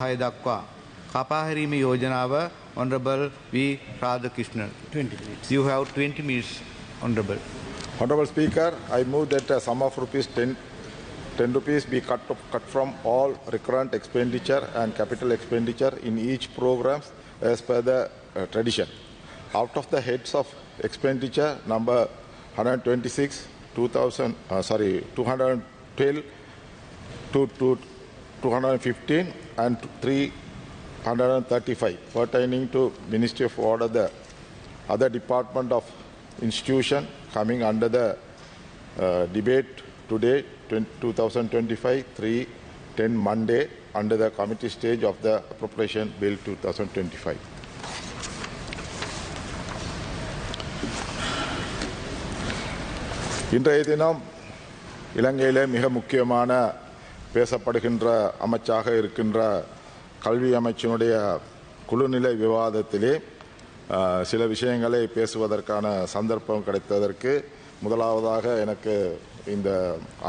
Haidakwa, Kapaharimi Yojanava, Honorable V. Radhakrishnan. 20 minutes. You have 20 minutes, Honorable. Honorable Speaker, I move that a sum of rupees 10, 10 rupees be cut, cut from all recurrent expenditure and capital expenditure in each program as per the uh, tradition. Out of the heads of expenditure number 126, 2000, uh, sorry, 212 to, to 215 and 335 pertaining to Ministry of Order, the other department of institution coming under the uh, debate today, 20 2025, 3 10 Monday, under the committee stage of the appropriation bill 2025. இன்றைய தினம் இலங்கையிலே மிக முக்கியமான பேசப்படுகின்ற அமைச்சாக இருக்கின்ற கல்வி அமைச்சினுடைய குழுநிலை விவாதத்திலே சில விஷயங்களை பேசுவதற்கான சந்தர்ப்பம் கிடைத்ததற்கு முதலாவதாக எனக்கு இந்த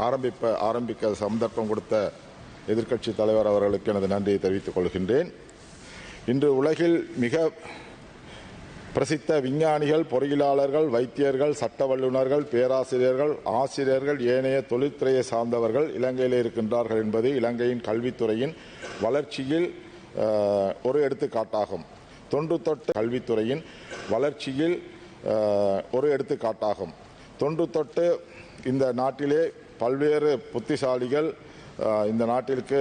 ஆரம்பிப்ப ஆரம்பிக்க சந்தர்ப்பம் கொடுத்த எதிர்க்கட்சி தலைவர் அவர்களுக்கு எனது நன்றியை தெரிவித்துக் கொள்கின்றேன். இன்று உலகில் மிக பிரசித்த விஞ்ஞானிகள் பொறியியலாளர்கள் வைத்தியர்கள் சட்ட வல்லுநர்கள் பேராசிரியர்கள் ஆசிரியர்கள் ஏனைய தொழில்துறையை சார்ந்தவர்கள் இலங்கையில் இருக்கின்றார்கள் என்பது இலங்கையின் கல்வித்துறையின் வளர்ச்சியில் ஒரு எடுத்துக்காட்டாகும். தொன்று தொட்டு கல்வித்துறையின் வளர்ச்சியில் ஒரு எடுத்துக்காட்டாகும். தொன்று தொட்டு இந்த நாட்டிலே பல்வேறு புத்திசாலிகள் இந்த நாட்டிற்கு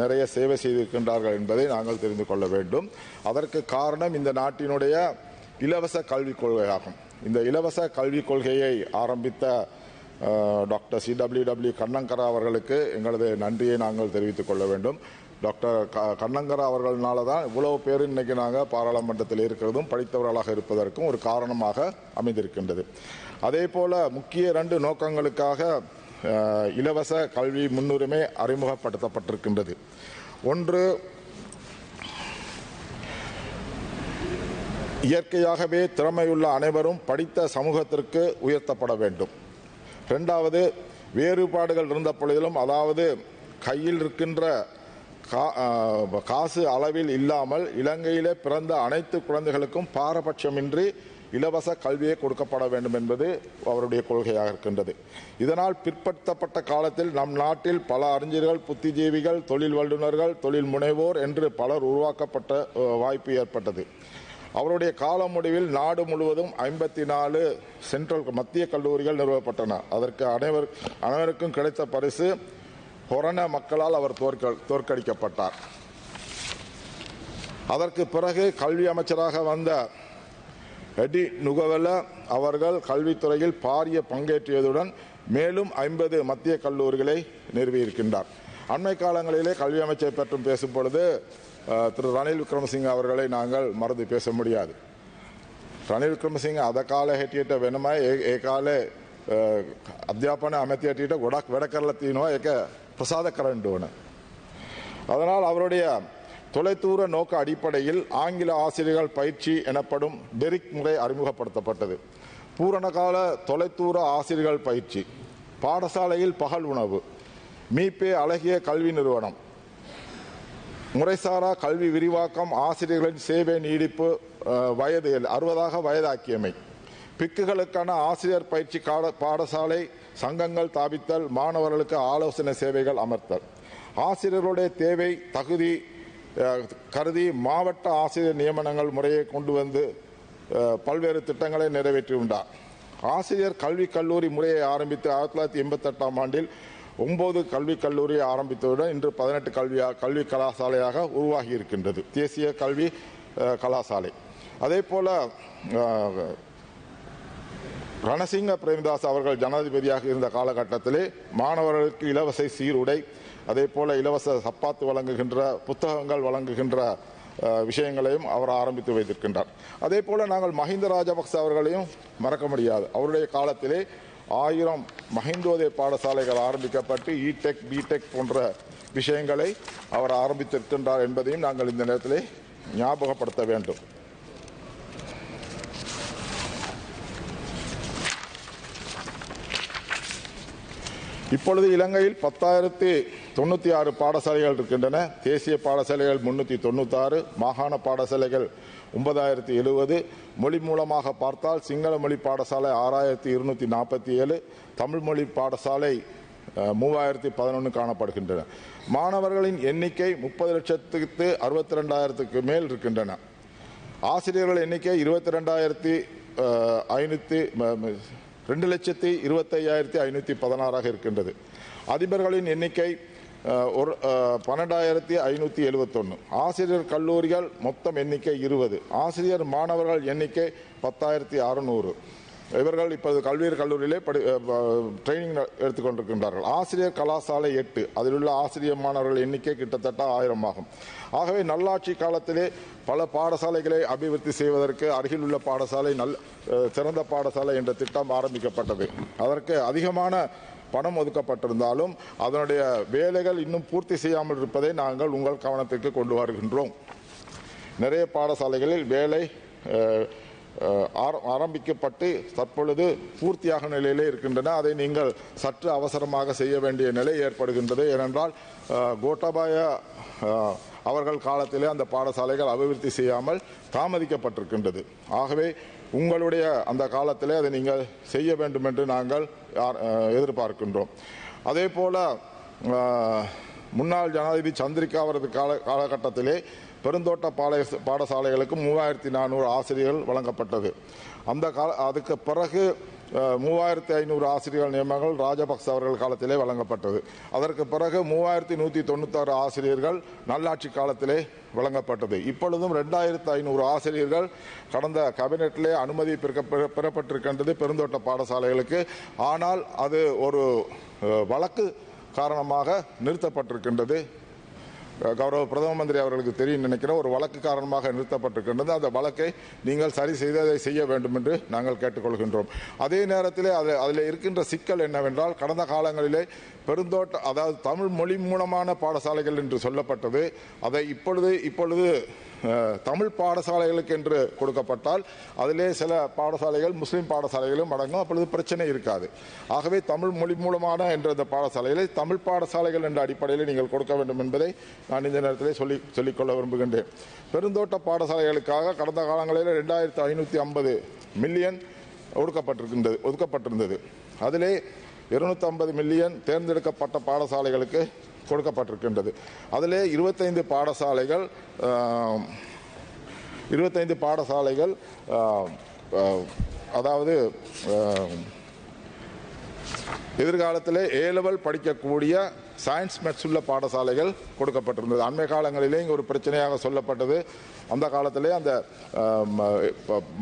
நிறைய சேவை செய்திருக்கின்றார்கள் என்பதை நாங்கள் தெரிந்து கொள்ள வேண்டும். அதற்கு காரணம் இந்த நாட்டினுடைய இலவச கல்விக் கொள்கையாகும். இந்த இலவச கல்விக் கொள்கையை ஆரம்பித்த doctor C W W Kannangara அவர்களுக்கு எங்களது நன்றியை நாங்கள் தெரிவித்துக் கொள்ள வேண்டும். டாக்டர் க- கண்ணங்கரா அவர்களால தான் இவ்வளவு பேர் இன்னைக்கு நாங்கள் பாராளுமன்றத்தில் இருக்கிறதும் படித்தவர்களாக இருப்பதற்கும் ஒரு காரணமாக அமைந்திருக்கின்றது. அதே போல முக்கிய ரெண்டு நோக்கங்களுக்காக இலவச கல்வி முன்னுரிமை அறிமுகப்படுத்தப்பட்டிருக்கின்றது. ஒன்று இயற்கையாகவே திறமையுள்ள அனைவரும் படித்த சமூகத்திற்கு உயர்த்தப்பட வேண்டும். ரெண்டாவது வேறுபாடுகள் இருந்த பொழுதிலும் அதாவது கையில் இருக்கின்ற கா- காசு அளவில் இல்லாமல் இலங்கையிலே பிறந்த அனைத்து குழந்தைகளுக்கும் பாரபட்சமின்றி இலவச கல்வியை கொடுக்கப்பட வேண்டும் என்பது அவருடைய கொள்கையாக இருக்கின்றது. இதனால் பிற்படுத்தப்பட்ட காலத்தில் நம் நாட்டில் பல அறிஞர்கள் புத்திஜீவிகள் தொழில் வல்லுநர்கள் தொழில் முனைவோர் என்று பலர் உருவாக்கப்பட்ட வாய்ப்பு ஏற்பட்டது. அவருடைய கால முடிவில் நாடு முழுவதும் ஐம்பத்தி நாலு சென்ட்ரல் மத்திய கல்லூரிகள் நிறுவப்பட்டன. அதற்கு அனைவர் அனைவருக்கும் கிடைத்த பரிசு கொரோனா மக்களால் அவர் தோற்க தோற்கடிக்கப்பட்டார். அதற்கு பிறகு கல்வி அமைச்சராக வந்த எடி நுகவல அவர்கள் கல்வித்துறையில் பாரிய பங்கேற்றியதுடன் மேலும் ஐம்பது மத்திய கல்லூரிகளை நிறுவியிருக்கின்றார். அண்மை காலங்களிலே கல்வி அமைச்சரை பற்றும் பேசும் பொழுது திரு ரணில் விக்ரமசிங்க அவர்களை நாங்கள் மறந்து பேச முடியாது රනිල් ක්‍රමසිංහ අද කාල හැටියට වෙනමයි ඒ- ඒ කාලේ අ, අධ්‍යාපන අමැති හැටියට ගොඩක් වැඩ කරලා තියෙනවා ඒක ප්‍රසාද කරන්න ඕන. அதனால் அவருடைய தொலைதூர நோக்க அடிப்படையில் ஆங்கில ஆசிரியர்கள் பயிற்சி எனப்படும் டெரிக் முறை அறிமுகப்படுத்தப்பட்டது பூரணகால தொலைதூர ஆசிரியர்கள் பயிற்சி பாடசாலையில் பகல் உணவு மீபே அழகிய கல்வி நிறுவனம் முறைசாரா கல்வி விரிவாக்கம் ஆசிரியர்களின் சேவை நீடிப்பு வயது அறுபதாக வயதாக்கியமை. பிக்குகளுக்கான ஆசிரியர் பயிற்சி பாடசாலை சங்கங்கள் தாபித்தல் மாணவர்களுக்கு ஆலோசனை சேவைகள் அமர்த்தல். ஆசிரியர்களுடைய தேவை தகுதி கருதி மாவட்ட ஆசிரியர் நியமனங்கள் முறையை கொண்டு வந்து பல்வேறு திட்டங்களை நிறைவேற்றியுள்ளார் ஆசிரியர் கல்வி கல்லூரி முறையை ஆரம்பித்து ஆயிரத்தி தொள்ளாயிரத்தி எண்பத்தெட்டாம் ஆண்டில் ஒன்பது கல்விக் கல்லூரியை ஆரம்பித்ததுடன் இன்று பதினெட்டு கல்வி கல்வி கலாசாலையாக உருவாகி இருக்கின்றது தேசிய கல்வி கலாசாலை. அதே போல ரணசிங்க பிரேமதாஸ் அவர்கள் ஜனாதிபதியாக இருந்த காலகட்டத்திலே மாணவர்களுக்கு இலவச சீருடை அதே போல இலவச சப்பாத்து வழங்குகின்ற புத்தகங்கள் வழங்குகின்ற விஷயங்களையும் அவர் ஆரம்பித்து வைத்திருக்கின்றார். அதே போல நாங்கள் மஹிந்த ராஜபக்ச அவர்களையும் மறக்க முடியாது. அவருடைய காலத்திலே ஆயிரம் மஹிந்தோதய பாடசாலைகள் ஆரம்பிக்கப்பட்டு இடெக் பிடெக் போன்ற விஷயங்களை அவர் ஆரம்பித்திருக்கின்றார் என்பதையும் நாங்கள் இந்த நேரத்திலே ஞாபகப்படுத்த வேண்டும். இப்பொழுது இலங்கையில் பத்தாயிரத்தி தொண்ணூற்றி ஆறு பாடசாலைகள் இருக்கின்றன. தேசிய பாடசாலைகள் முன்னூற்றி தொண்ணூத்தாறு மாகாண பாடசாலைகள் ஒன்பதாயிரத்தி எழுபது மொழி மூலமாக பார்த்தால் சிங்கள மொழி பாடசாலை ஆறாயிரத்தி இருநூற்றி நாற்பத்தி ஏழு தமிழ் மொழி பாடசாலை மூவாயிரத்தி பதினொன்று காணப்படுகின்றன. மாணவர்களின் எண்ணிக்கை முப்பது லட்சத்துக்கு அறுபத்தி ரெண்டாயிரத்துக்கு மேல் இருக்கின்றன. ஆசிரியர்கள் எண்ணிக்கை இருபத்தி ரெண்டாயிரத்தி ஐநூற்றி ரெண்டு லட்சத்தி இருபத்தையாயிரத்தி ஐநூற்றி பதினாறாக இருக்கின்றது. அதிபர்களின் எண்ணிக்கை ஒரு பன்னெண்டாயிரத்தி ஐநூற்றி எழுபத்தொன்று ஆசிரியர் கல்லூரிகள் மொத்தம் எண்ணிக்கை இருபது. ஆசிரியர் மாணவர்கள் எண்ணிக்கை பத்தாயிரத்தி அறுநூறு. இவர்கள் இப்போது கல்வியர் கல்லூரியிலே படி ட்ரைனிங் எடுத்துக்கொண்டிருக்கின்றார்கள் ஆசிரியர் கலாசாலை எட்டு. அதில் உள்ள ஆசிரியர் மாணவர்கள் எண்ணிக்கை கிட்டத்தட்ட ஆயிரம் ஆகும். ஆகவே நல்லாட்சி காலத்திலே பல பாடசாலைகளை அபிவிருத்தி செய்வதற்கு அருகில் உள்ள பாடசாலை நல் சிறந்த பாடசாலை என்ற திட்டம் ஆரம்பிக்கப்பட்டது. அதற்கு அதிகமான பணம் ஒதுக்கப்பட்டிருந்தாலும் அதனுடைய வேலைகள் இன்னும் பூர்த்தி செய்யாமல் இருப்பதை நாங்கள் உங்கள் கவனத்திற்கு கொண்டு வருகின்றோம். நிறைய பாடசாலைகளில் வேலை ஆரம்பிக்கப்பட்டு தற்பொழுது பூர்த்தியாக நிலையிலே இருக்கின்றன. அதை நீங்கள் சற்று அவசரமாக செய்ய வேண்டிய நிலை ஏற்படுகின்றது. ஏனென்றால் கோட்டாபாய அவர்கள் காலத்திலே அந்த பாடசாலைகள் அபிவிருத்தி செய்யாமல் தாமதிக்கப்பட்டிருக்கின்றது. ஆகவே உங்களுடைய அந்த காலத்தில் அதை நீங்கள் செய்ய வேண்டும் என்று நாங்கள் யார்- எதிர்பார்க்கின்றோம். அதே போல் முன்னாள் ஜனாதிபதி சந்திரிகா அவரது கால காலகட்டத்திலே பெருந்தோட்ட பாளைய பாடசாலைகளுக்கு மூவாயிரத்தி நானூறு ஆசிரியர்கள் வழங்கப்பட்டது. அந்த கால அதுக்கு பிறகு மூவாயிரத்தி ஐநூறு ஆசிரியர்கள் நியமனங்கள் ராஜபக்ச அவர்கள் காலத்திலே வழங்கப்பட்டது. அதற்கு பிறகு மூவாயிரத்தி நூற்றி தொண்ணூத்தாறு ஆசிரியர்கள் நல்லாட்சி காலத்திலே வழங்கப்பட்டது. இப்பொழுதும் ரெண்டாயிரத்து ஐநூறு ஆசிரியர்கள் கடந்த கேபினெட்டிலே அனுமதி பெறப்பட்டிருக்கின்றது பெருந்தோட்ட பாடசாலைகளுக்கு. ஆனால் அது ஒரு வழக்கு காரணமாக நிறுத்தப்பட்டிருக்கின்றது. கௌரவ பிரதம மந்திரி அவர்களுக்கு தெரியும் நினைக்கிற ஒரு வழக்கு காரணமாக நிறுத்தப்பட்டிருக்கின்றது. அந்த வழக்கை நீங்கள் சரி செய்து அதை செய்ய வேண்டும் என்று நாங்கள் கேட்டுக்கொள்கின்றோம். அதே நேரத்திலே அது அதில் இருக்கின்ற சிக்கல் என்னவென்றால் கடந்த காலங்களிலே பெருந்தோட்ட அதாவது தமிழ் மொழி மூலமான பாடசாலைகள் என்று சொல்லப்பட்டது. அதை இப்பொழுது இப்பொழுது தமிழ் பாடசாலைகளுக்கு என்று கொடுக்கப்பட்டால் அதிலே சில பாடசாலைகள் முஸ்லீம் பாடசாலைகளும் அடங்கும். அப்பொழுது பிரச்சனை இருக்காது. ஆகவே தமிழ் மொழி மூலமான என்ற இந்த பாடசாலைகளை தமிழ் பாடசாலைகள் என்ற அடிப்படையில் நீங்கள் கொடுக்க வேண்டும் என்பதை நான் இந்த நேரத்தில் சொல்லி சொல்லிக்கொள்ள விரும்புகின்றேன். பெருந்தோட்ட பாடசாலைகளுக்காக கடந்த காலங்களில் ரெண்டாயிரத்து ஐநூற்றி ஐம்பது மில்லியன் ஒடுக்கப்பட்டிருக்கின்றது ஒதுக்கப்பட்டிருந்தது. அதிலே இருநூற்றம்பது ஐம்பது மில்லியன் தேர்ந்தெடுக்கப்பட்ட பாடசாலைகளுக்கு கொடுக்கப்பட்டிருக்கின்றது. அதிலே இருபத்தைந்து பாடசாலைகள் இருபத்தைந்து பாடசாலைகள் அதாவது எதிர்காலத்தில் ஏ லெவல் படிக்கக்கூடிய சயின்ஸ் மெட்ஸ் உள்ள பாடசாலைகள் கொடுக்கப்பட்டிருந்தது. அண்மை காலங்களிலே இங்கே ஒரு பிரச்சனையாக சொல்லப்பட்டது. அந்த காலத்திலே அந்த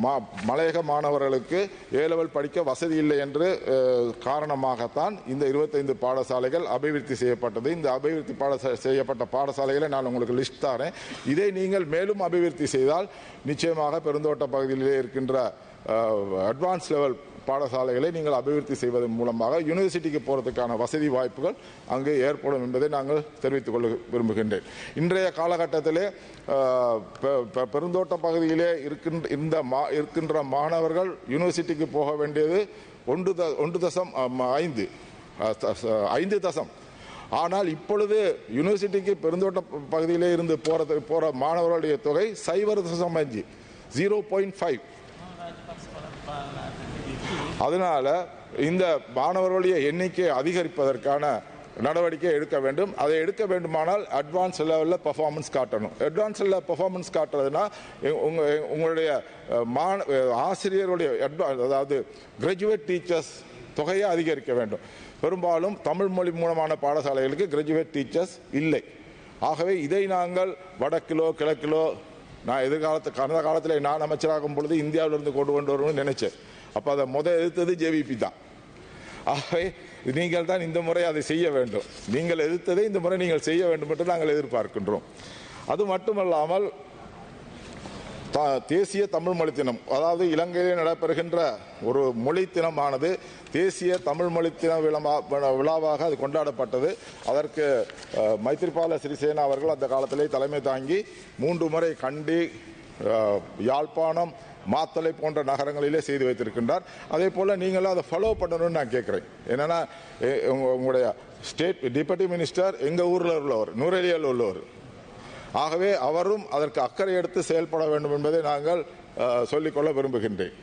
மா- மலையக மாணவர்களுக்கு ஏலவல் படிக்க வசதி இல்லை என்று காரணமாகத்தான் இந்த இருபத்தைந்து பாடசாலைகள் அபிவிருத்தி செய்யப்பட்டது. இந்த அபிவிருத்தி பாடசா செய்யப்பட்ட பாடசாலைகளை நான் உங்களுக்கு லிஸ்ட் தரேன். இதை நீங்கள் மேலும் அபிவிருத்தி செய்தால் நிச்சயமாக பெருந்தோட்ட பகுதியிலே இருக்கின்ற அட்வான்ஸ் லெவல் பாடசாலைகளை நீங்கள் அபிவிருத்தி செய்வதன் மூலமாக யூனிவர்சிட்டிக்கு போகிறதுக்கான வசதி வாய்ப்புகள் அங்கு ஏற்படும் என்பதை நாங்கள் தெரிவித்துக் கொள்ள விரும்புகின்றேன். இன்றைய காலகட்டத்திலே பெருந்தோட்ட பகுதியிலே இருக்கின்ற இந்த மா- இருக்கின்ற மாணவர்கள் யூனிவர்சிட்டிக்கு போக வேண்டியது ஒன்று த ஒன்று தசம் ஐந்து ஐந்து தசம். ஆனால் இப்பொழுது யூனிவர்சிட்டிக்கு பெருந்தோட்ட பகுதியிலே இருந்து போகிறது போகிற மாணவர்களுடைய தொகை சைபர் தசம் அஞ்சு ஜீரோ பாயிண்ட் ஃபைவ் அதனால இந்த மாணவர்களுடைய எண்ணிக்கை அதிகரிப்பதற்கான நடவடிக்கை எடுக்க வேண்டும். அதை எடுக்க வேண்டுமானால் அட்வான்ஸ் லெவலில் பர்ஃபார்மன்ஸ் காட்டணும். அட்வான்ஸ் லெவலில் பர்ஃபார்மன்ஸ் காட்டுறதுனா உங்கள் உங்களுடைய அஹ், மாண ஆசிரியருடைய அட்வான்ஸ் அதாவது கிராஜுவேட் டீச்சர்ஸ் தொகையை அதிகரிக்க வேண்டும். பெரும்பாலும் தமிழ் மொழி மூலமான பாடசாலைகளுக்கு கிராஜுவேட் டீச்சர்ஸ் இல்லை. ஆகவே இதை நாங்கள் வடக்கிலோ கிழக்கிலோ நான் எதிர்காலத்து கடந்த காலத்தில் நான் அமைச்சராகும் பொழுது இந்தியாவிலிருந்து கொண்டு கொண்டு வரணும்னு நினைச்சேன். அப்போ அதை முத எதிர்த்தது ஜேவிபி தான். ஆகவே நீங்கள் தான் இந்த முறை அதை செய்ய வேண்டும். நீங்கள் எதிர்த்ததை இந்த முறை நீங்கள் செய்ய வேண்டும் என்று நாங்கள் எதிர்பார்க்கின்றோம். அது மட்டுமல்லாமல் தேசிய தமிழ் மொழி தினம். அதாவது இலங்கையிலே நடைபெறுகின்ற ஒரு மொழி தினமானது தேசிய தமிழ் மொழி தின விழமா- விழாவாக அது கொண்டாடப்பட்டது. அதற்கு மைத்திரிபால சிறிசேனா அவர்கள் அந்த காலத்திலே தலைமை தாங்கி மூன்று முறை கண்டி யாழ்ப்பாணம் மாத்தளை போன்ற நகரங்களிலே செய்து வைத்திருக்கின்றார். அதே போல் நீங்களும் அதை ஃபாலோ பண்ணணும்னு நான் கேட்குறேன். என்னென்னா உங்களுடைய ஸ்டேட் டெபுட்டி மினிஸ்டர் எங்கள் ஊரில் உள்ளவர்? நூரேலியில் உள்ளவர். ஆகவே அவரும் அதற்கு அக்கறை எடுத்து செயல்பட வேண்டும் என்பதை நாங்கள் சொல்லிக்கொள்ள விரும்புகின்றேன்.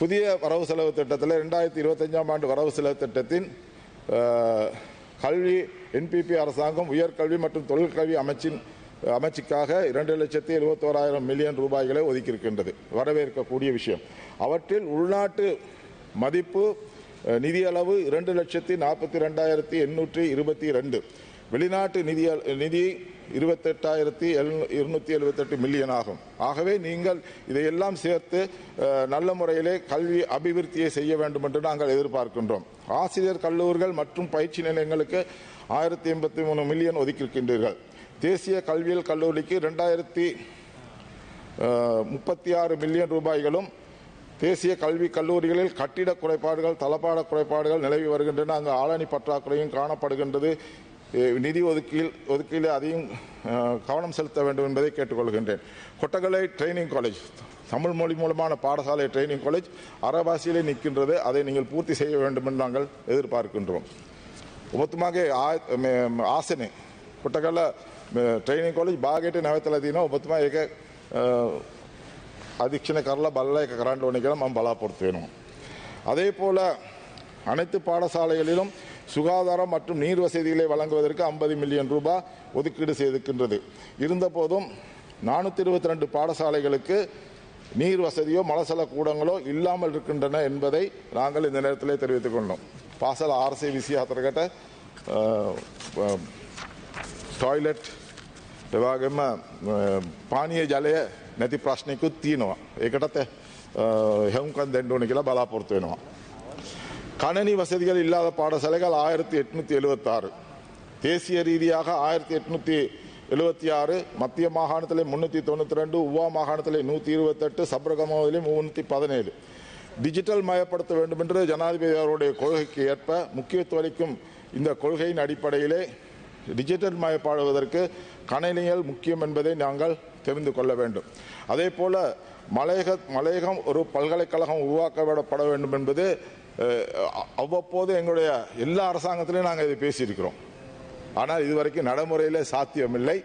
புதிய வரவு செலவு திட்டத்தில் ரெண்டாயிரத்தி இருபத்தஞ்சாம் ஆண்டு வரவு செலவு திட்டத்தின் கல்வி என்பிபி அரசாங்கம் உயர்கல்வி மற்றும் தொழிற்கல்வி அமைச்சின் அமைச்சுக்காக இரண்டு லட்சத்தி எழுபத்தோராயிரம் மில்லியன் ரூபாய்களை ஒதுக்கியிருக்கின்றது. வரவேற்கக்கூடிய விஷயம். அவற்றில் உள்நாட்டு மதிப்பு நிதியளவு இரண்டு லட்சத்தி நாற்பத்தி ரெண்டாயிரத்தி எண்ணூற்றி இருபத்தி ரெண்டு வெளிநாட்டு நிதி நிதி இருபத்தெட்டாயிரத்தி இருநூத்தி எழுபத்தெட்டு மில்லியன் ஆகும். ஆகவே நீங்கள் இதையெல்லாம் சேர்த்து நல்ல முறையிலே கல்வி அபிவிருத்தியை செய்ய வேண்டும் என்று நாங்கள் எதிர்பார்க்கின்றோம். ஆசிரியர் கல்லூரிகள் மற்றும் பயிற்சி நிலையங்களுக்கு ஆயிரத்தி எண்பத்தி மூணு மில்லியன் ஒதுக்கியிருக்கின்றீர்கள். தேசிய கல்வியியல் கல்லூரிக்கு ரெண்டாயிரத்தி முப்பத்தி ஆறு மில்லியன் ரூபாய்களும் தேசிய கல்வி கல்லூரிகளில் கட்டிட குறைபாடுகள் தளபாட குறைபாடுகள் நிலவி வருகின்றன. அங்கு ஆளணி பற்றாக்குறையும் காணப்படுகின்றது. நிதி ஒதுக்கீல் ஒதுக்கீடு அதையும் கவனம் செலுத்த வேண்டும் என்பதை கேட்டுக்கொள்கின்றேன். கொட்டகலை ட்ரைனிங் காலேஜ் தமிழ் மொழி மூலமான பாடசாலை ட்ரைனிங் காலேஜ் அரபாசியிலே நிற்கின்றது. அதை நீங்கள் பூர்த்தி செய்ய வேண்டும் என்று நாங்கள் எதிர்பார்க்கின்றோம். மொத்தமாக ஆசனை கொட்டகல ட்రైనింగ్ కాలేజ్ బాగేటి నవతలదీన ఒబత్మ ఏక கரல பல்ல బల్ల ఏక కరాండ్ ஒன்றைகளும் நாம் பலாப்படுத்தணும் அதே போல் அனைத்து பாடசாலைகளிலும் சுகாதாரம் மற்றும் நீர் வசதிகளை வழங்குவதற்கு 50 மில்லியன் ரூபாய் ஒதுக்கீடு செய்திருக்கின்றது இருந்தபோதும் நானூற்றி இருபத்தி ரெண்டு பாடசாலைகளுக்கு நீர் வசதியோ மலசல கூடங்களோ இல்லாமல் இருக்கின்றன என்பதை நாங்கள் இந்த நேரத்திலே தெரிவித்துக் கொண்டோம் பாசல் ஆர்சி விசி හතරකට ටොයිලට් එවාගේම පානීය ජලය නැති ප්‍රශ්නයකුත් තියෙනවා ඒකටත් හෙවුම්කන් දෙන්න ඕන කියලා බලාපොරොත්තු වෙනවා கணனி வசதிகள் இல்லாத பாடசாலைகள் ஆயிரத்தி எட்நூத்தி எழுபத்தி ஆறு தேசிய ரீதியாக ஆயிரத்தி எட்நூத்தி எழுபத்தி ஆறு மத்திய மாகாணத்திலே முன்னூத்தி தொண்ணூத்தி ரெண்டு உவா மாகாணத்தில் நூத்தி இருபத்தெட்டு சப்ரகமாவிலே முன்னூத்தி பதினேழு. டிஜிட்டல் மயப்படுத்த வேண்டும் என்று ஜனாதிபதி அவருடைய கொள்கைக்கு ஏற்ப முக்கியத்துவம் அளிக்கும் இந்த கொள்கையின் அடிப்படையிலே டிஜிட்டல் மயப்பாடுவதற்கு கணினிகள் முக்கியம் என்பதை நாங்கள் தெரிந்து கொள்ள வேண்டும். அதே போல மலையக மலையகம் ஒரு பல்கலைக்கழகம் உருவாக்கப்பட வேண்டும் என்பது அவ்வப்போது எங்களுடைய எல்லா அரசாங்கத்திலையும் நாங்கள் இதை பேசியிருக்கிறோம். ஆனால் இதுவரைக்கும் நடைமுறையில் சாத்தியமில்லை.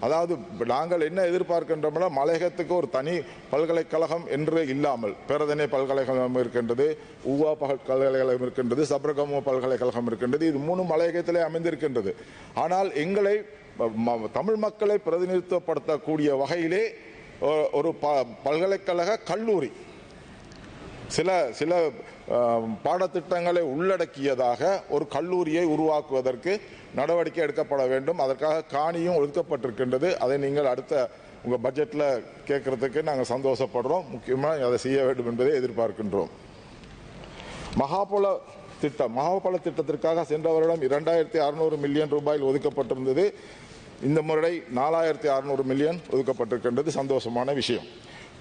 அதாவது நாங்கள் என்ன எதிர்பார்க்கின்றோம்னா மலையகத்துக்கு ஒரு தனி பல்கலைக்கழகம் என்று இல்லாமல் பேரதனை பல்கலைக்கழகம் இருக்கின்றது ஊவா பல்கலைக்கழகம் இருக்கின்றது சப்ரகமோ பல்கலைக்கழகம் இருக்கின்றது இது மூணு மலையகத்திலே அமைந்திருக்கின்றது. ஆனால் எங்களை தமிழ் மக்களை பிரதிநிதித்துவப்படுத்தக்கூடிய வகையிலே ஒரு ப- பல்கலைக்கழக கல்லூரி சில சில பாடத்திட்டங்களை உள்ளடக்கியதாக ஒரு கல்லூரியை உருவாக்குவதற்கு நடவடிக்கை எடுக்கப்பட வேண்டும். அதற்காக காணியும் ஒதுக்கப்பட்டிருக்கின்றது. அதை நீங்கள் அடுத்த உங்கள் பட்ஜெட்டில் கேட்குறதுக்கு நாங்கள் சந்தோஷப்படுறோம். முக்கியமாக அதை செய்ய வேண்டும் என்பதை எதிர்பார்க்கின்றோம். மகாபல திட்டம் மகாபல திட்டத்திற்காக சென்ற வருடம் இரண்டாயிரத்தி அறுநூறு மில்லியன் ரூபாயில் ஒதுக்கப்பட்டிருந்தது. இந்த முறை நாலாயிரத்தி அறுநூறு மில்லியன் ஒதுக்கப்பட்டிருக்கின்றது. சந்தோஷமான விஷயம்.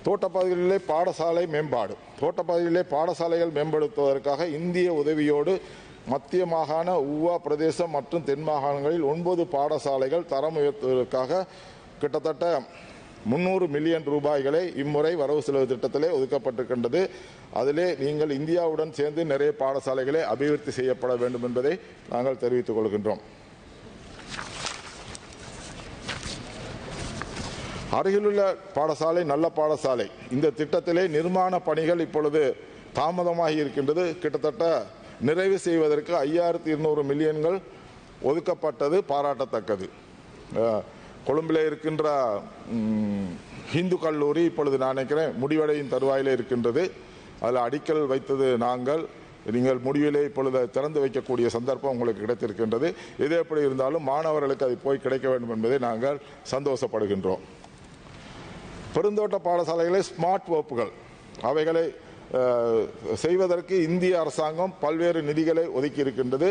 தோட்டப்பகுதிகளிலே பாடசாலை மேம்பாடு. தோட்டப்பகுதிகளிலே பாடசாலைகள் மேம்படுத்துவதற்காக இந்திய உதவியோடு மத்திய மாகாண உவா பிரதேசம் மற்றும் தென் மாகாணங்களில் ஒன்பது பாடசாலைகள் தரம் உயர்த்துவதற்காக கிட்டத்தட்ட முன்னூறு மில்லியன் ரூபாய்களை இம்முறை வரவு செலவு திட்டத்திலே ஒதுக்கப்பட்டிருக்கின்றது. அதிலே நீங்கள் இந்தியாவுடன் சேர்ந்து நிறைய பாடசாலைகளை அபிவிருத்தி செய்யப்பட வேண்டும் என்பதை நாங்கள் தெரிவித்துக் கொள்கின்றோம். அருகிலுள்ள பாடசாலை நல்ல பாடசாலை. இந்த திட்டத்திலே நிர்மாண பணிகள் இப்பொழுது தாமதமாகி இருக்கின்றது. கிட்டத்தட்ட நிறைவு செய்வதற்கு ஐயாயிரத்தி இருநூறு மில்லியன்கள் ஒதுக்கப்பட்டது பாராட்டத்தக்கது. கொழும்பில் இருக்கின்ற ஹிந்து இந்து கல்லூரி இப்பொழுது நான் நினைக்கிறேன் முடிவடையும் தருவாயிலே இருக்கின்றது. அதில் அடிக்கல் வைத்தது நாங்கள். நீங்கள் முடிவிலே இப்பொழுது திறந்து வைக்கக்கூடிய சந்தர்ப்பம் உங்களுக்கு கிடைத்திருக்கின்றது. எது எப்படி இருந்தாலும் மாணவர்களுக்கு அது போய் கிடைக்க வேண்டும் என்பதை நாங்கள் சந்தோஷப்படுகின்றோம். பெருந்தோட்ட பாடசாலைகளை ஸ்மார்ட் வகுப்புகள். அவைகளை செய்வதற்கு இந்திய அரசாங்கம் பல்வேறு நிதிகளை ஒதுக்கி இருக்கின்றது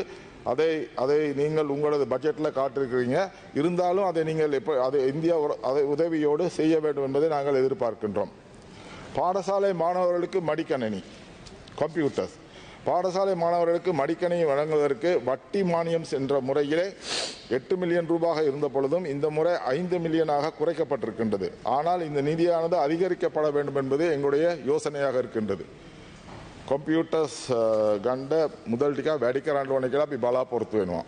அதை அதை நீங்கள் உங்களது பட்ஜெட்டில் காட்டிருக்கிறீங்க இருந்தாலும் அதை நீங்கள் எப்போ அதை இந்தியா அதை உதவியோடு செய்ய வேண்டும் என்பதை நாங்கள் எதிர்பார்க்கின்றோம். பாடசாலை மாணவர்களுக்கு மடிக்கணினி கம்ப்யூட்டர்ஸ் பாடசாலை மாணவர்களுக்கு மடிக்கணி வழங்குவதற்கு வட்டி மானியம் சென்ற முறையிலே எட்டு மில்லியன் ரூபாய் இருந்த பொழுதும் இந்த முறை ஐந்து மில்லியனாக குறைக்கப்பட்டிருக்கின்றது. ஆனால் இந்த நிதியானது அதிகரிக்கப்பட வேண்டும் என்பது எங்களுடைய யோசனையாக இருக்கின்றது. கம்ப்யூட்டர்ஸ் கண்ட முதல்டிக்கா ಟಿಕ ವ್ಯಾಡಿಕರಾಂಡ್ ಒಣಗಿಲ ಬಿ ಬಾಲ பொறுத்து வேணுமா?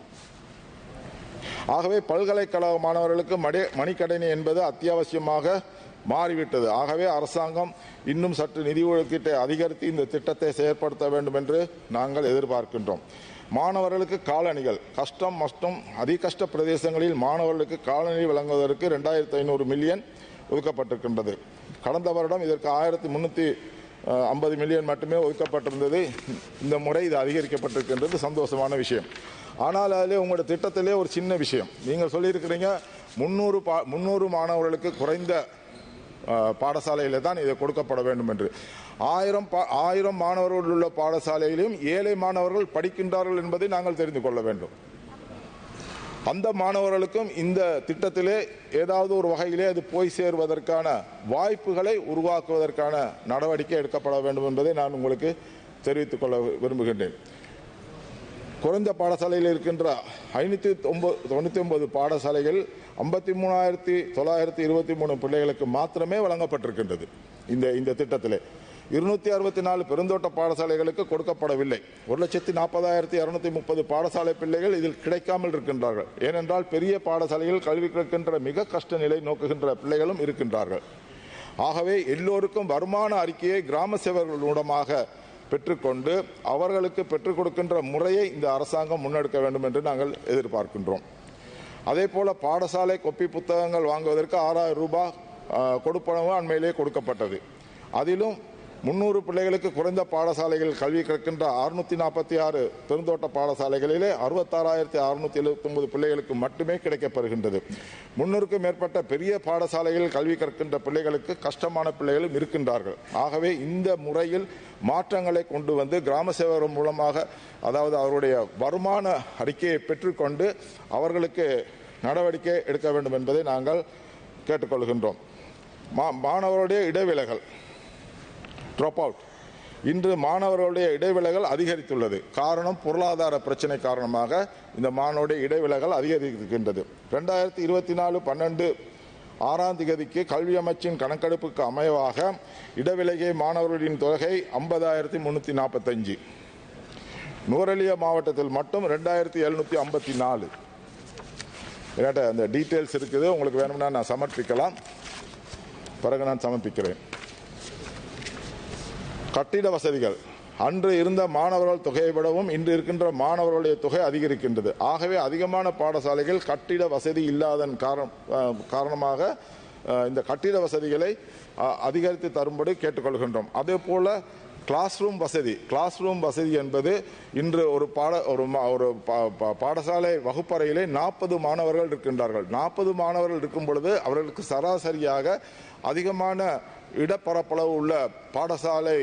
ஆகவே பல்கலைக்கழக மாணவர்களுக்கு மடி மணிக்கடனை என்பது அத்தியாவசியமாக மாறிவிட்டது. ஆகவே அரசாங்கம் இன்னும் சற்று நிதி ஒதுக்கீட்டை அதிகரித்து இந்த திட்டத்தை செயற்படுத்த வேண்டும் என்று நாங்கள் எதிர்பார்க்கின்றோம். மாணவர்களுக்கு காலணிகள் கஷ்டம் மஷ்டம் அதிகஷ்ட பிரதேசங்களில் மாணவர்களுக்கு காலணி வழங்குவதற்கு ரெண்டாயிரத்தி ஐநூறு மில்லியன் ஒதுக்கப்பட்டிருக்கின்றது. கடந்த வருடம் இதற்கு ஆயிரத்தி முன்னூற்றி ஐம்பது மில்லியன் மட்டுமே ஒதுக்கப்பட்டிருந்தது. இந்த முறை இது அதிகரிக்கப்பட்டிருக்கின்றது. சந்தோஷமான விஷயம். ஆனால் அதிலே உங்களோட திட்டத்திலே ஒரு சின்ன விஷயம். நீங்கள் சொல்லியிருக்கிறீங்க முந்நூறு பா முந்நூறு மாணவர்களுக்கு குறைந்த பாடசாலையில் தான் இது கொடுக்கப்பட வேண்டும் என்று. ஆயிரம் பா ஆயிரம் மாணவர்கள் உள்ள பாடசாலையிலும் ஏழை மாணவர்கள் படிக்கின்றார்கள் என்பதை நாங்கள் தெரிந்து கொள்ள வேண்டும். அந்த மாணவர்களுக்கும் இந்த திட்டத்திலே ஏதாவது ஒரு வகையிலே அது போய் சேருவதற்கான வாய்ப்புகளை உருவாக்குவதற்கான நடவடிக்கை எடுக்கப்பட வேண்டும் என்பதை நான் உங்களுக்கு தெரிவித்துக் கொள்ள விரும்புகின்றேன். குறைந்த பாடசாலையில் இருக்கின்ற ஐநூற்றி ஒன்பது தொண்ணூற்றி ஒன்பது பாடசாலைகள் ஐம்பத்தி மூணாயிரத்தி தொள்ளாயிரத்தி இருபத்தி மூணு பிள்ளைகளுக்கு மாத்திரமே வழங்கப்பட்டிருக்கின்றது. இந்த இந்த திட்டத்தில். இருநூத்தி அறுபத்தி நாலு பெருந்தோட்ட பாடசாலைகளுக்கு கொடுக்கப்படவில்லை. ஒரு லட்சத்தி நாற்பதாயிரத்தி இரநூத்தி முப்பது பாடசாலை பிள்ளைகள் இதில் கிடைக்காமல் இருக்கின்றார்கள். ஏனென்றால் பெரிய பாடசாலைகள் கல்வி கற்கின்ற மிக கஷ்ட நிலை நோக்குகின்ற பிள்ளைகளும் இருக்கின்றார்கள். ஆகவே எல்லோருக்கும் வருமான அறிக்கையை கிராம சேவர்கள் மூலமாக பெற்றுக்கொண்டு அவர்களுக்கு பெற்றுக் கொடுக்கின்ற முறையை இந்த அரசாங்கம் முன்னெடுக்க வேண்டும் என்று நாங்கள் எதிர்பார்க்கின்றோம். அதே போல பாடசாலை கொப்பி புத்தகங்கள் வாங்குவதற்கு ஆறாயிரம் ரூபாய் கொடுப்பனவு அண்மையிலேயே கொடுக்கப்பட்டது. அதிலும் முன்னூறு பிள்ளைகளுக்கு குறைந்த பாடசாலைகள் கல்வி கற்கின்ற அறுநூத்தி நாற்பத்தி ஆறு பெருந்தோட்ட பாடசாலைகளிலே அறுபத்தாறாயிரத்தி அறுநூத்தி எழுபத்தி ஒன்பது பிள்ளைகளுக்கு மட்டுமே கிடைக்கப்பெறுகின்றது. முன்னூறுக்கும் மேற்பட்ட பெரிய பாடசாலைகளில் கல்வி கற்கின்ற பிள்ளைகளுக்கு கஷ்டமான பிள்ளைகளும் இருக்கின்றார்கள். ஆகவே இந்த முறையில் மாற்றங்களை கொண்டு வந்து கிராம சேவகர் மூலமாக அதாவது அவருடைய வருமான அறிக்கையை பெற்றுக்கொண்டு அவர்களுக்கு நடவடிக்கை எடுக்க வேண்டும் என்பதை நாங்கள் கேட்டுக்கொள்கின்றோம். மா- மாணவருடைய இடைவிலகல் ட்ராப் அவுட் இன்று மாணவர்களுடைய இடைவிலகல் அதிகரித்துள்ளது. காரணம் பொருளாதார பிரச்சனை காரணமாக இந்த மாணவருடைய இடைவிலகல் அதிகரிக்கின்றது ரெண்டாயிரத்தி இருபத்தி நாலு பன்னெண்டு ஆறாம் திகதிக்கு கல்வி அமைச்சின் கணக்கெடுப்புக்கு அமைவாக இடைவிலகிய மாணவர்களின் தொகை ஐம்பதாயிரத்தி முன்னூற்றி நாற்பத்தஞ்சு நூரலியா மாவட்டத்தில் மட்டும் ரெண்டாயிரத்தி எழுநூற்றி ஐம்பத்தி நாலு. என்கிட்ட அந்த டீட்டெயில்ஸ் இருக்குது. உங்களுக்கு வேணும்னா நான் சமர்ப்பிக்கலாம். பிறகு நான் சமர்ப்பிக்கிறேன். கட்டிட வசதிகள். அன்று இருந்த மாணவர்கள் தொகையை விடவும் இன்று இருக்கின்ற மாணவர்களுடைய தொகை அதிகரிக்கின்றது. ஆகவே அதிகமான பாடசாலைகள் கட்டிட வசதி இல்லாதன் காரணம் காரணமாக இந்த கட்டிட வசதிகளை அதிகரித்து தரும்படி கேட்டுக்கொள்கின்றோம். அதே போல கிளாஸ் ரூம் வசதி. கிளாஸ் ரூம் வசதி என்பது இன்று ஒரு பாட ஒரு மா- ஒரு பா- பாடசாலை வகுப்பறையிலே நாற்பது மாணவர்கள் இருக்கின்றார்கள். நாற்பது மாணவர்கள் இருக்கும் பொழுது அவர்களுக்கு சராசரியாக அதிகமான இடப்பரப்பளவு உள்ள பாடசாலை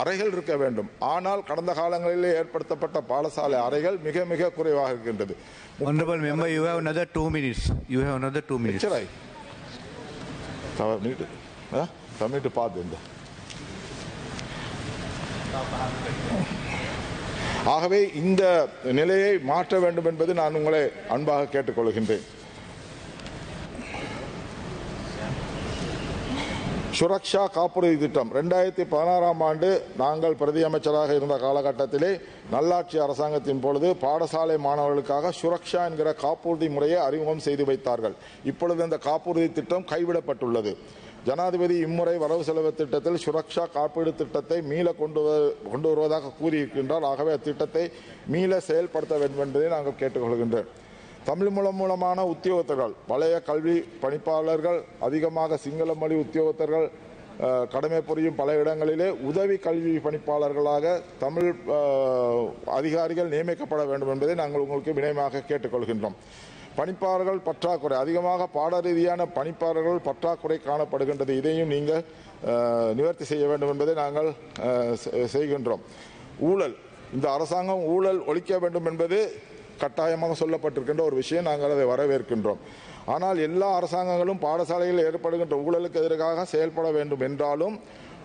அறைகள் இருக்க வேண்டும். ஆனால் கடந்த காலங்களிலே ஏற்படுத்தப்பட்ட பாடசாலை அறைகள் மிக மிக குறைவாக இருக்கின்றது. Honorable member, you have another two minutes. You have another two minutes. எச்சராய் நீட்டு தமிழ்ட்டு பார்த்து இந்த. ஆகவே இந்த நிலையை மாற்ற வேண்டும் என்பது நான் உங்களை அன்பாக கேட்டுக்கொள்கின்றேன். சுரக்ஷா காப்புறுதி திட்டம். ரெண்டாயிரத்தி பதினாறாம் ஆண்டு நாங்கள் பிரதி அமைச்சராக இருந்த காலகட்டத்திலே நல்லாட்சி அரசாங்கத்தின் பொழுது பாடசாலை மாணவர்களுக்காக சுரக்ஷா என்கிற காப்புறுதி முறையை அறிமுகம் செய்து வைத்தார்கள். இப்பொழுது இந்த காப்புறுதி திட்டம் கைவிடப்பட்டுள்ளது. ஜனாதிபதி இம்முறை வரவு செலவு திட்டத்தில் சுரக்ஷா காப்பீடு திட்டத்தை மீள கொண்டு வ- கொண்டு வருவதாக கூறியிருக்கின்றார். ஆகவே அத்திட்டத்தை மீள செயல்படுத்த வேண்டும் என்பதை நாங்கள் கேட்டுக்கொள்கின்றோம். தமிழ் மூலம் மூலமான உத்தியோகத்தர்கள் பழைய கல்வி பணிப்பாளர்கள் அதிகமாக சிங்கள மொழி உத்தியோகத்தர்கள் கடமை புரியும் பல இடங்களிலே உதவி கல்வி பணிப்பாளர்களாக தமிழ் அதிகாரிகள் நியமிக்கப்பட வேண்டும் என்பதை நாங்கள் உங்களுக்கு வினயமாக கேட்டுக்கொள்கின்றோம். பணிப்பாளர்கள் பற்றாக்குறை அதிகமாக பாட ரீதியான பணிப்பாளர்கள் பற்றாக்குறை காணப்படுகின்றது. இதையும் நீங்கள் நிவர்த்தி செய்ய வேண்டும் என்பதை நாங்கள் செ- செய்கின்றோம். ஊழல் இந்த அரசாங்கம் ஊழல் ஒழிக்க வேண்டும் என்பது கட்டாயமாக சொல்லப்பட்டிருக்கின்ற ஒரு விஷயம் நாங்கள் அதை வரவேற்கின்றோம். ஆனால் எல்லா அரசாங்கங்களும் பாடசாலையில் ஏற்படுகின்ற ஊழலுக்கு எதிராக செயல்பட வேண்டும் என்றாலும்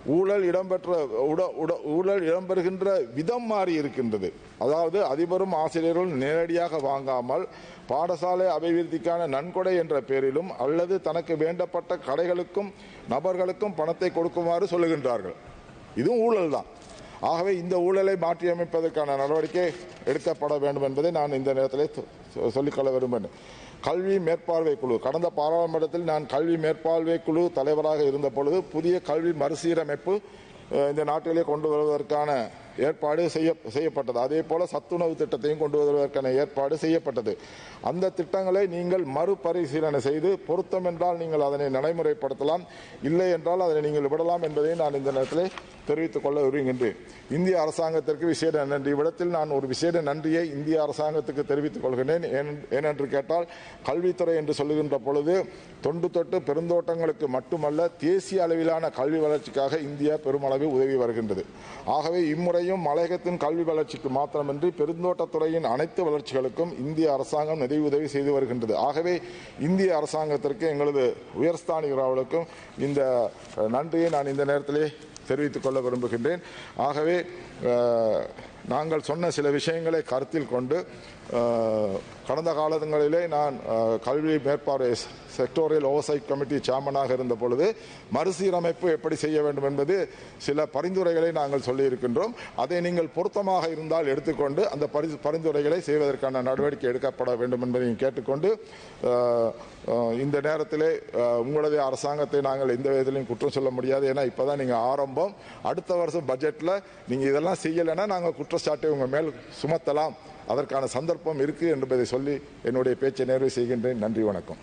ஊழல் இடம்பெற்ற உட- உட- ஊழல் இடம்பெறுகின்ற விதம் மாறி இருக்கின்றது. அதாவது அதிபரும் ஆசிரியர்களும் நேரடியாக வாங்காமல் பாடசாலை அபிவிருத்திக்கான நன்கொடை என்ற பெயரிலும் அல்லது தனக்கு வேண்டப்பட்ட கடைகளுக்கும் நபர்களுக்கும் பணத்தை கொடுக்குமாறு சொல்லுகின்றார்கள். இதுவும் ஊழல் தான் ஆகவே இந்த ஊழலை மாற்றியமைப்பதற்கான நடவடிக்கை எடுக்கப்பட வேண்டும் என்பதை நான் இந்த நேரத்தில் சொல்லிக்கொள்ள விரும்புகிறேன். கல்வி மேற்பார்வை குழு. கடந்த பாராளுமன்றத்தில் நான் கல்வி மேற்பார்வை குழு தலைவராக இருந்த பொழுது புதிய கல்வி மறுசீரமைப்பு இந்த நாட்டிலே கொண்டு வருவதற்கான ஏற்பாடு செய்ய செய்யப்பட்டது. அதே போல சத்துணவு திட்டத்தையும் கொண்டு வருவதற்கான ஏற்பாடு செய்யப்பட்டது. அந்த திட்டங்களை நீங்கள் மறுபரிசீலனை செய்து பொருத்தம் என்றால் நீங்கள் அதனை நடைமுறைப்படுத்தலாம். இல்லை என்றால் அதனை நீங்கள் விடலாம் என்பதை நான் இந்த நேரத்தில் தெரிவித்துக் கொள்ள விரும்புகின்றேன். இந்திய அரசாங்கத்திற்கு விசேட நன்றி. இவ்விடத்தில் நான் ஒரு விசேட நன்றியை இந்திய அரசாங்கத்துக்கு தெரிவித்துக் கொள்கிறேன் ஏன்- ஏனென்று கேட்டால் கல்வித்துறை என்று சொல்லுகின்ற பொழுது தொண்டு தொட்டு பெருந்தோட்டங்களுக்கு மட்டுமல்ல தேசிய அளவிலான கல்வி வளர்ச்சிக்காக இந்தியா பெருமளவு உதவி வருகின்றது. ஆகவே இம்முறை இம்முறையும் மலையகத்தின் கல்வி வளர்ச்சிக்கு மாத்திரமின்றி பெருந்தோட்டத்துறையின் அனைத்து வளர்ச்சிகளுக்கும் இந்திய அரசாங்கம் நிதி உதவி செய்து வருகின்றது. ஆகவே இந்திய அரசாங்கத்திற்கு எங்களது உயர்ஸ்தானிகர்களுக்கும் இந்த நன்றியை நான் இந்த நேரத்திலே தெரிவித்துக் கொள்ள விரும்புகின்றேன். ஆகவே நாங்கள் சொன்ன சில விஷயங்களை கருத்தில் கொண்டு கடந்த காலங்களிலே நான் கல்வி மேற்பார்வை செக்டோரியல் ஓவர்சைட் கமிட்டி சேர்மனாக இருந்த பொழுது மறுசீரமைப்பு எப்படி செய்ய வேண்டும் என்பது சில பரிந்துரைகளை நாங்கள் சொல்லியிருக்கின்றோம். அதை நீங்கள் பொருத்தமாக இருந்தால் எடுத்துக்கொண்டு அந்த பரி- பரிந்துரைகளை செய்வதற்கான நடவடிக்கை எடுக்கப்பட வேண்டும் என்பதையும் கேட்டுக்கொண்டு இந்த நேரத்திலே உங்களது உங்களுடைய அரசாங்கத்தை நாங்கள் எந்த விதத்திலையும் குற்றம் சொல்ல முடியாது. ஏன்னா இப்பதான் நீங்கள் ஆரம்பம். அடுத்த வருஷம் பட்ஜெட்டில் நீங்கள் இதெல்லாம் செய்யலைன்னா நாங்கள் குற்றச்சாட்டை உங்கள் மேல் சுமத்தலாம். அதற்கான சந்தர்ப்பம் இருக்கு என்பதை சொல்லி என்னுடைய பேச்சை நிறைவு செய்கின்றேன். நன்றி வணக்கம்.